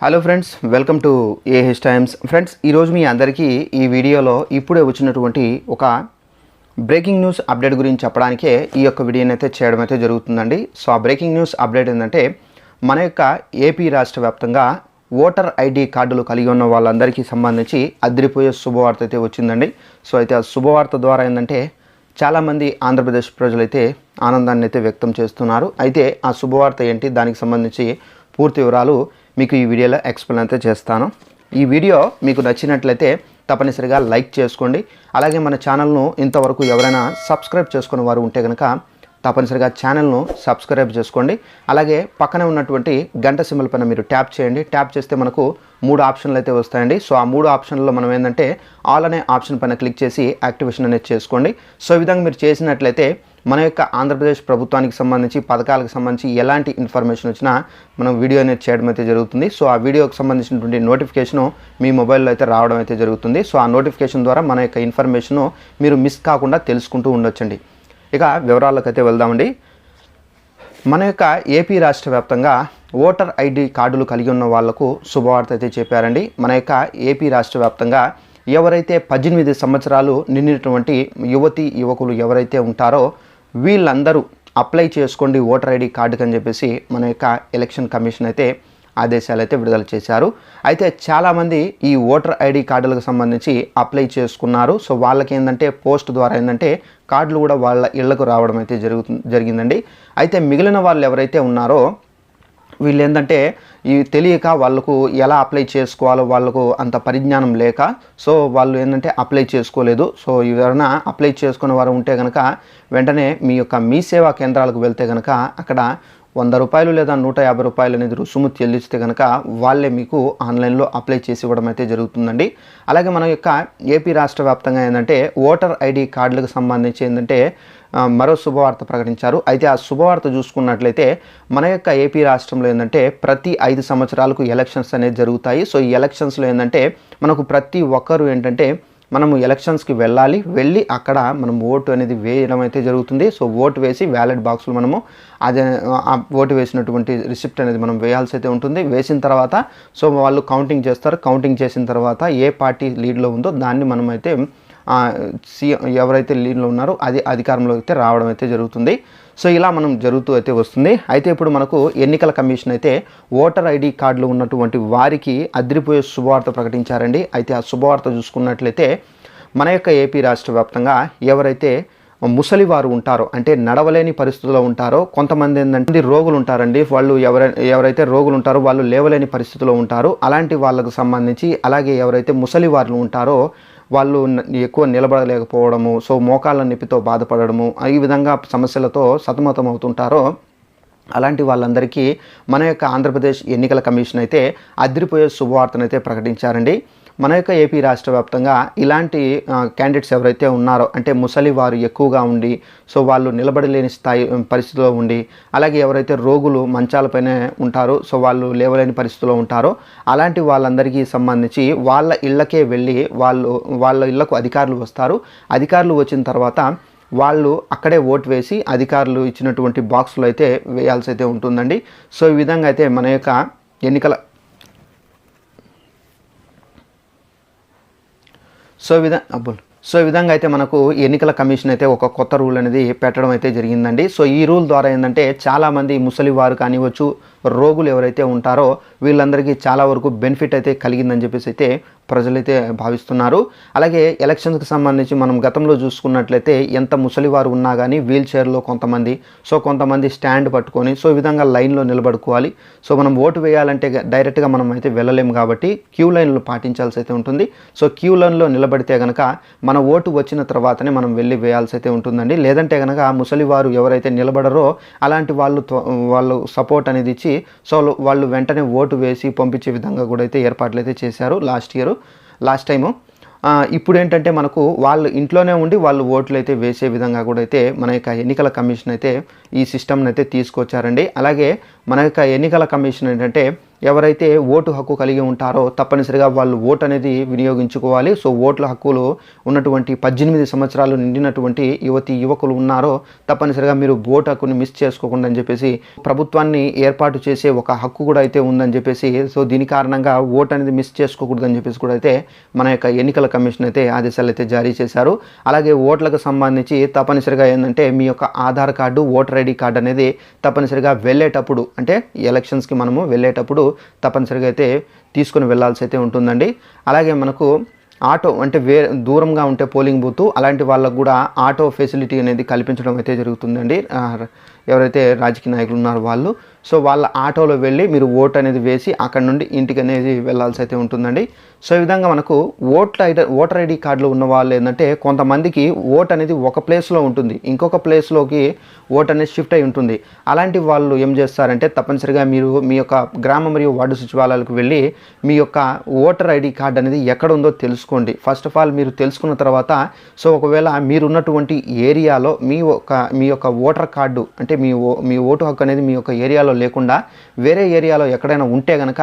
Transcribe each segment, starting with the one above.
Hello friends welcome to AH Times friends ఈరోజు మీ అందరికీ ఈ వీడియోలో ఇప్పుడే వచ్చినటువంటి ఒక బ్రేకింగ్ న్యూస్ అప్డేట్ గురించి చెప్పడానికే ఈ యొక్క వీడియోని అయితే చేయడం అయితే జరుగుతుందండి. సో ఆ బ్రేకింగ్ న్యూస్ అప్డేట్ ఏంటంటే మన యొక్క ఏపీ రాష్ట్ర వ్యాప్తంగా ఓటర్ ఐడి కార్డులు కలిగి ఉన్న వాళ్ళందరికీ సంబంధించి అదిరిపోయే శుభవార్త అయితే వచ్చిందండి. సో అయితే ఆ శుభవార్త ద్వారా ఏంటంటే చాలామంది ఆంధ్రప్రదేశ్ ప్రజలైతే ఆనందాన్ని అయితే వ్యక్తం చేస్తున్నారు. అయితే ఆ శుభవార్త ఏంటి దానికి సంబంధించి పూర్తి వివరాలు మీకు ఈ వీడియోలో ఎక్స్ప్లెయిన్ అయితే చేస్తాను. ఈ వీడియో మీకు నచ్చినట్లయితే తప్పనిసరిగా లైక్ చేసుకోండి. అలాగే మన ఛానల్ను ఇంతవరకు ఎవరైనా సబ్స్క్రైబ్ చేసుకున్న వారు ఉంటే కనుక తప్పనిసరిగా ఛానల్ను సబ్స్క్రైబ్ చేసుకోండి. అలాగే పక్కనే ఉన్నటువంటి గంట సింబల్ పైన మీరు ట్యాప్ చేయండి. ట్యాప్ చేస్తే మనకు మూడు ఆప్షన్లు అయితే వస్తాయండి. సో ఆ మూడు ఆప్షన్లో మనం ఏంటంటే ఆల్ అనే ఆప్షన్ పైన క్లిక్ చేసి యాక్టివేషన్ అనేది చేసుకోండి. సో ఈ విధంగా మీరు చేసినట్లయితే మన యొక్క ఆంధ్రప్రదేశ్ ప్రభుత్వానికి సంబంధించి పథకాలకు సంబంధించి ఎలాంటి ఇన్ఫర్మేషన్ వచ్చినా మనం వీడియో అనేది చేయడం అయితే జరుగుతుంది. సో ఆ వీడియోకి సంబంధించినటువంటి నోటిఫికేషను మీ మొబైల్లో అయితే రావడం అయితే జరుగుతుంది. సో ఆ నోటిఫికేషన్ ద్వారా మన యొక్క ఇన్ఫర్మేషను మీరు మిస్ కాకుండా తెలుసుకుంటూ ఉండొచ్చండి. ఇక వివరాల్లోకి అయితే వెళ్దామండి. మన యొక్క ఏపీ రాష్ట్ర వ్యాప్తంగా ఓటర్ ఐడి కార్డులు కలిగి ఉన్న వాళ్ళకు శుభవార్త అయితే చెప్పారండి. మన యొక్క ఏపీ రాష్ట్ర వ్యాప్తంగా ఎవరైతే పద్దెనిమిది సంవత్సరాలు నిండినటువంటి యువతి యువకులు ఎవరైతే ఉంటారో వీళ్ళందరూ అప్లై చేసుకోండి ఓటర్ ఐడి కార్డుకి అని చెప్పేసి మన యొక్క ఎలక్షన్ కమిషన్ అయితే ఆదేశాలు అయితే విడుదల చేశారు. అయితే చాలామంది ఈ ఓటర్ ఐడి కార్డులకు సంబంధించి అప్లై చేసుకున్నారు. సో వాళ్ళకి ఏంటంటే పోస్ట్ ద్వారా ఏంటంటే కార్డులు కూడా వాళ్ళ ఇళ్ళకు రావడం అయితే జరుగుతు జరిగిందండి. అయితే మిగిలిన వాళ్ళు ఎవరైతే ఉన్నారో వీళ్ళు ఏంటంటే ఈ తెలియక వాళ్ళకు ఎలా అప్లై చేసుకోవాలో వాళ్ళకు అంత పరిజ్ఞానం లేక సో వాళ్ళు ఏంటంటే అప్లై చేసుకోలేదు. సో ఎవరైనా అప్లై చేసుకునే వారు ఉంటే కనుక వెంటనే మీ యొక్క మీ సేవా కేంద్రాలకు వెళ్తే కనుక అక్కడ వంద రూపాయలు లేదా నూట యాభై రూపాయలు అనేది రుసుము చెల్లిస్తే కనుక వాళ్ళే మీకు ఆన్లైన్లో అప్లై చేసి ఇవ్వడం అయితే జరుగుతుందండి. అలాగే మన యొక్క ఏపీ రాష్ట్ర వ్యాప్తంగా ఏంటంటే ఓటర్ ఐడి కార్డులకు సంబంధించి ఏంటంటే మరో శుభవార్త ప్రకటించారు. అయితే ఆ శుభవార్త చూసుకున్నట్లయితే మన యొక్క ఏపీ రాష్ట్రంలో ఏంటంటే ప్రతి ఐదు సంవత్సరాలకు ఎలక్షన్స్ అనేది జరుగుతాయి. సో ఈ ఎలక్షన్స్లో ఏంటంటే మనకు ప్రతి ఒక్కరు ఏంటంటే మనము ఎలక్షన్స్కి వెళ్ళాలి. వెళ్ళి అక్కడ మనం ఓటు అనేది వేయడం అయితే జరుగుతుంది. సో ఓటు వేసి వ్యాలెట్ బాక్స్లో మనము అదే ఆ ఓటు వేసినటువంటి రిసిప్ట్ అనేది మనం వేయాల్సి అయితే ఉంటుంది. వేసిన తర్వాత సో వాళ్ళు కౌంటింగ్ చేస్తారు. కౌంటింగ్ చేసిన తర్వాత ఏ పార్టీ లీడ్లో ఉందో దాన్ని మనమైతే సీఎం ఎవరైతే లీడ్లో ఉన్నారో అది అధికారంలో అయితే రావడం అయితే జరుగుతుంది. సో ఇలా మనం జరుగుతూ అయితే వస్తుంది. అయితే ఇప్పుడు మనకు ఎన్నికల కమిషన్ అయితే ఓటర్ ఐడి కార్డులు ఉన్నటువంటి వారికి అదిరిపోయే శుభవార్త ప్రకటించారండి. అయితే ఆ శుభవార్త చూసుకున్నట్లయితే మన యొక్క ఏపీ రాష్ట్ర వ్యాప్తంగా ఎవరైతే ముసలి వారు ఉంటారో అంటే నడవలేని పరిస్థితుల్లో ఉంటారో కొంతమంది ఏంటంటే రోగులు ఉంటారండి. వాళ్ళు ఎవరై ఎవరైతే రోగులు ఉంటారో వాళ్ళు లేవలేని పరిస్థితిలో ఉంటారో. అలాంటి వాళ్ళకు సంబంధించి అలాగే ఎవరైతే ముసలి ఉంటారో వాళ్ళు ఎక్కువ నిలబడలేకపోవడము సో మోకాళ్ళ నొప్పితో బాధపడడము ఈ విధంగా సమస్యలతో సతమతం అవుతుంటారో అలాంటి వాళ్ళందరికీ మన యొక్క ఆంధ్రప్రదేశ్ ఎన్నికల కమిషన్ అయితే అదిరిపోయే శుభవార్తనైతే ప్రకటించారండి. మన యొక్క ఏపీ రాష్ట్ర వ్యాప్తంగా ఇలాంటి క్యాండిడేట్స్ ఎవరైతే ఉన్నారో అంటే ముసలి వారు ఎక్కువగా ఉండి సో వాళ్ళు నిలబడలేని స్థాయి పరిస్థితిలో ఉండి అలాగే ఎవరైతే రోగులు మంచాలపైనే ఉంటారో సో వాళ్ళు లేవలేని పరిస్థితిలో ఉంటారో అలాంటి వాళ్ళందరికీ సంబంధించి వాళ్ళ ఇళ్ళకే వెళ్ళి వాళ్ళు వాళ్ళ ఇళ్ళకు అధికారులు వస్తారు. అధికారులు వచ్చిన తర్వాత వాళ్ళు అక్కడే ఓటు వేసి అధికారులు ఇచ్చినటువంటి బాక్స్లో అయితే వేయాల్సి అయితే ఉంటుందండి. సో ఈ విధంగా అయితే మన యొక్క ఎన్నికల సో విధ అబ్బుల్ సో ఈ విధంగా అయితే మనకు ఎన్నికల కమిషన్ అయితే ఒక కొత్త రూల్ అనేది పెట్టడం అయితే జరిగిందండి. సో ఈ రూల్ ద్వారా ఏంటంటే చాలామంది ముసలి వారు కానివ్వచ్చు రోగులు ఎవరైతే ఉంటారో వీళ్ళందరికీ చాలా వరకు బెనిఫిట్ అయితే కలిగిందని చెప్పేసి అయితే ప్రజలైతే భావిస్తున్నారు. అలాగే ఎలక్షన్స్కి సంబంధించి మనం గతంలో చూసుకున్నట్లయితే ఎంత ముసలివారు ఉన్నా కానీ వీల్ చైర్లో కొంతమంది సో కొంతమంది స్టాండ్ పట్టుకొని సో ఈ విధంగా లైన్లో నిలబడుకోవాలి. సో మనం ఓటు వేయాలంటే డైరెక్ట్గా మనం అయితే వెళ్ళలేము కాబట్టి క్యూ లైన్లు పాటించాల్సి అయితే ఉంటుంది. సో క్యూ లైన్లో నిలబడితే కనుక మన ఓటు వచ్చిన తర్వాతనే మనం వెళ్ళి వేయాల్సి అయితే ఉంటుందండి. లేదంటే కనుక ముసలివారు ఎవరైతే నిలబడరో అలాంటి వాళ్ళు త్వ- వాళ్ళు సపోర్ట్ అనేది ఇచ్చి సో వాళ్ళు వెంటనే ఓటు వేసి పంపించే విధంగా కూడా అయితే ఏర్పాట్లు అయితే చేశారు లాస్ట్ ఇయర్. లాస్ట్ టైము ఇప్పుడు ఏంటంటే మనకు వాళ్ళు ఇంట్లోనే ఉండి వాళ్ళు ఓట్లు అయితే వేసే విధంగా కూడా అయితే మన యొక్క ఎన్నికల కమిషన్ అయితే ఈ సిస్టమ్ని అయితే తీసుకొచ్చారండి. అలాగే మన యొక్క ఎన్నికల కమిషన్ ఏంటంటే ఎవరైతే ఓటు హక్కు కలిగి ఉంటారో తప్పనిసరిగా వాళ్ళు ఓటు అనేది వినియోగించుకోవాలి. సో ఓట్ల హక్కులు ఉన్నటువంటి పద్దెనిమిది సంవత్సరాలు నిండినటువంటి యువతి యువకులు ఉన్నారో తప్పనిసరిగా మీరు ఓటు హక్కుని మిస్ చేసుకోకుండా అని చెప్పేసి ప్రభుత్వాన్ని ఏర్పాటు చేసే ఒక హక్కు కూడా అయితే ఉందని చెప్పేసి సో దీని కారణంగా ఓటు అనేది మిస్ చేసుకోకూడదని చెప్పేసి కూడా అయితే మన యొక్క ఎన్నికల కమిషన్ అయితే ఆదేశాలు అయితే జారీ చేశారు. అలాగే ఓట్లకు సంబంధించి తప్పనిసరిగా ఏంటంటే మీ యొక్క Aadhaar card voter ID card అనేది తప్పనిసరిగా వెళ్ళేటప్పుడు అంటే ఎలక్షన్స్కి మనము వెళ్ళేటప్పుడు తప్పనిసరిగా అయితే తీసుకుని వెళ్ళాల్సి అయితే ఉంటుందండి. అలాగే మనకు ఆటో అంటే వే దూరంగా ఉంటే పోలింగ్ బూత్ అలాంటి వాళ్ళకు కూడా ఆటో ఫెసిలిటీ అనేది కల్పించడం అయితే జరుగుతుందండి. ఎవరైతే రాజకీయ నాయకులు ఉన్నారో వాళ్ళు. సో వాళ్ళ ఆటోలో వెళ్ళి మీరు ఓట్ అనేది వేసి అక్కడ నుండి ఇంటికి అనేది వెళ్ళాల్సి అయితే ఉంటుందండి. సో ఈ విధంగా మనకు ఓట్ల ఐడ ఓటర్ ఐడి కార్డులో ఉన్న వాళ్ళు ఏంటంటే కొంతమందికి ఓట్ అనేది ఒక ప్లేస్లో ఉంటుంది. ఇంకొక ప్లేస్లోకి ఓట్ అనేది షిఫ్ట్ అయి ఉంటుంది. అలాంటి వాళ్ళు ఏం చేస్తారంటే తప్పనిసరిగా మీరు మీ యొక్క గ్రామ మరియు వార్డు సచివాలయాలకు వెళ్ళి మీ యొక్క ఓటర్ ఐడి కార్డు అనేది ఎక్కడ ఉందో తెలుసుకోండి. ఫస్ట్ ఆఫ్ ఆల్ మీరు తెలుసుకున్న తర్వాత సో ఒకవేళ మీరున్నటువంటి ఏరియాలో మీ యొక్క మీ యొక్క ఓటర్ కార్డు అంటే మీ ఓ మీ ఓటు హక్కు అనేది మీ యొక్క ఏరియాలో లేకుండా వేరే ఏరియాలో ఎక్కడైనా ఉంటే కనుక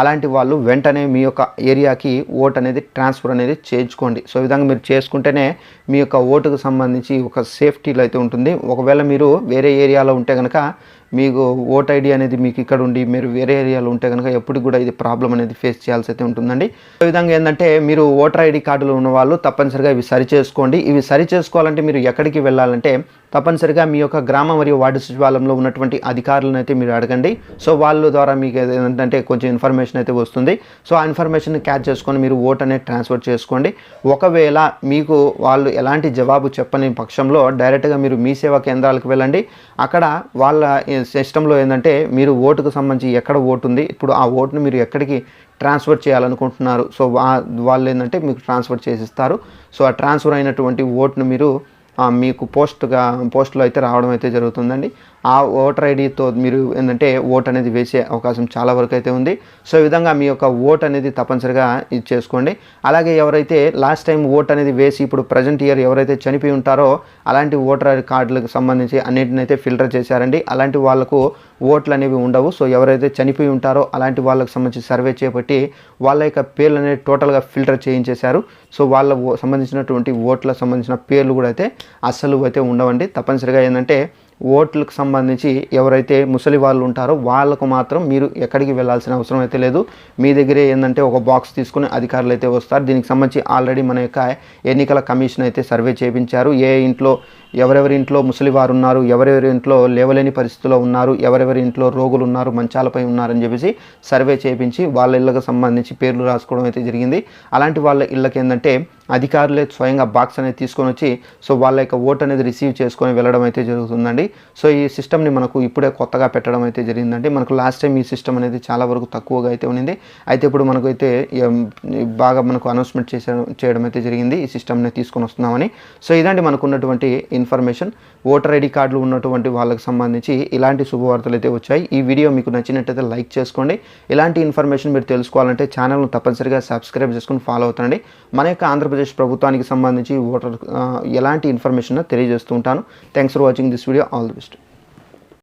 అలాంటి వాళ్ళు వెంటనే మీ యొక్క ఏరియాకి ఓటు అనేది ట్రాన్స్ఫర్ అనేది చేయించుకోండి. సో ఈ విధంగా మీరు చేసుకుంటేనే మీ యొక్క ఓటుకు సంబంధించి ఒక సేఫ్టీలో అయితే ఉంటుంది. ఒకవేళ మీరు వేరే ఏరియాలో ఉంటే కనుక మీకు ఓట్ ఐడి అనేది మీకు ఇక్కడ ఉండి మీరు వేరే ఏరియాలో ఉంటే కనుక ఎప్పుడు కూడా ఇది ప్రాబ్లం అనేది ఫేస్ చేయాల్సి అయితే ఉంటుందండి. ఈ విధంగా ఏంటంటే మీరు ఓటర్ ఐడి కార్డులు ఉన్న వాళ్ళు తప్పనిసరిగా ఇవి సరి చేసుకోండి. ఇవి సరి చేసుకోవాలంటే మీరు ఎక్కడికి వెళ్ళాలంటే తప్పనిసరిగా మీ యొక్క గ్రామ మరియు వార్డు సచివాలయంలో ఉన్నటువంటి అధికారులను అయితే మీరు అడగండి. సో వాళ్ళ ద్వారా మీకు ఏంటంటే కొంచెం ఇన్ఫర్మేషన్ అయితే వస్తుంది. సో ఆ ఇన్ఫర్మేషన్ క్యాచ్ చేసుకొని మీరు ఓట్ అనేది ట్రాన్స్ఫర్ చేసుకోండి. ఒకవేళ మీకు వాళ్ళు ఎలాంటి జవాబు చెప్పని పక్షంలో డైరెక్ట్గా మీరు మీ సేవా కేంద్రాలకు వెళ్ళండి. అక్కడ వాళ్ళ సిస్టంలో ఏంటంటే మీరు ఓటుకు సంబంధించి ఎక్కడ ఓటు ఉంది ఇప్పుడు ఆ ఓటును మీరు ఎక్కడికి ట్రాన్స్ఫర్ చేయాలనుకుంటున్నారు సో వాళ్ళు ఏంటంటే మీకు ట్రాన్స్ఫర్ చేసిస్తారు. సో ఆ ట్రాన్స్ఫర్ అయినటువంటి ఓటును మీరు మీకు పోస్ట్గా పోస్ట్లో అయితే రావడం అయితే జరుగుతుందండి. ఆ ఓటర్ ఐడితో మీరు ఏంటంటే ఓట్ అనేది వేసే అవకాశం చాలా వరకు అయితే ఉంది. సో ఈ విధంగా మీ యొక్క ఓట్ అనేది తప్పనిసరిగా ఇది చేసుకోండి. అలాగే ఎవరైతే లాస్ట్ టైం ఓట్ అనేది వేసి ఇప్పుడు ప్రజెంట్ ఇయర్ ఎవరైతే చనిపోయి ఉంటారో అలాంటి ఓటర్ ఐడి కార్డులకు సంబంధించి అన్నింటినైతే అయితే ఫిల్టర్ చేశారండి. అలాంటి వాళ్ళకు ఓట్లు అనేవి ఉండవు. సో ఎవరైతే చనిపోయి ఉంటారో అలాంటి వాళ్ళకి సంబంధించి సర్వే చేపట్టి వాళ్ళ యొక్క పేర్లు అనేది టోటల్గా ఫిల్టర్ చేయించేశారు. సో వాళ్ళ ఓ- సంబంధించినటువంటి ఓట్ల సంబంధించిన పేర్లు కూడా అయితే అస్సలు అయితే ఉండవండి. తప్పనిసరిగా ఏంటంటే ఓట్లకు సంబంధించి ఎవరైతే ముసలి వాళ్ళు ఉంటారో వాళ్ళకు మాత్రం మీరు ఎక్కడికి వెళ్ళాల్సిన అవసరం అయితే లేదు. మీ దగ్గరే ఏంటంటే ఒక బాక్స్ తీసుకుని అధికారులు అయితే వస్తారు. దీనికి సంబంధించి ఆల్రెడీ మన యొక్క ఎన్నికల కమిషన్ అయితే సర్వే చేయించారు ఏ ఇంట్లో ఎవరెవరి ఇంట్లో ముసలి వారు ఉన్నారు ఎవరెవరి ఇంట్లో లేవలేని పరిస్థితిలో ఉన్నారు ఎవరెవరి ఇంట్లో రోగులు ఉన్నారు మంచాలపై ఉన్నారని చెప్పేసి సర్వే చేయించి వాళ్ళ ఇళ్ళకు సంబంధించి పేర్లు రాసుకోవడం అయితే జరిగింది. అలాంటి వాళ్ళ ఇళ్ళకి ఏంటంటే అధికారులే స్వయంగా బాక్స్ అనేది తీసుకొని వచ్చి సో వాళ్ళ యొక్క ఓట్ అనేది రిసీవ్ చేసుకొని వెళ్ళడం అయితే జరుగుతుందండి. సో ఈ సిస్టమ్ని మనకు ఇప్పుడే కొత్తగా పెట్టడం అయితే జరిగిందండి. మనకు లాస్ట్ టైం ఈ సిస్టమ్ అనేది చాలా వరకు తక్కువగా అయితే ఉన్నింది. అయితే ఇప్పుడు మనకు అయితే బాగా మనకు అనౌన్స్మెంట్ చేసే చేయడం అయితే జరిగింది. ఈ సిస్టమ్ని తీసుకొని వస్తున్నామని. సో ఇదండి మనకు ఉన్నటువంటి ఇన్ఫర్మేషన్ ఓటర్ ఐడి కార్డులు ఉన్నటువంటి వాళ్ళకి సంబంధించి ఇలాంటి శుభవార్తలు అయితే వచ్చాయి. ఈ వీడియో మీకు నచ్చినట్టయితే లైక్ చేసుకోండి. ఇలాంటి ఇన్ఫర్మేషన్ మీరు తెలుసుకోవాలంటే ఛానల్ను తప్పనిసరిగా సబ్స్క్రైబ్ చేసుకుని ఫాలో అవుతండి. మన యొక్క ఆంధ్రప్రదేశ్ ప్రభుత్వానికి సంబంధించి ఓటర్ ఎలాంటి ఇన్ఫర్మేషన్ తెలియజేస్తూ ఉంటాను. Thanks for watching this video all the best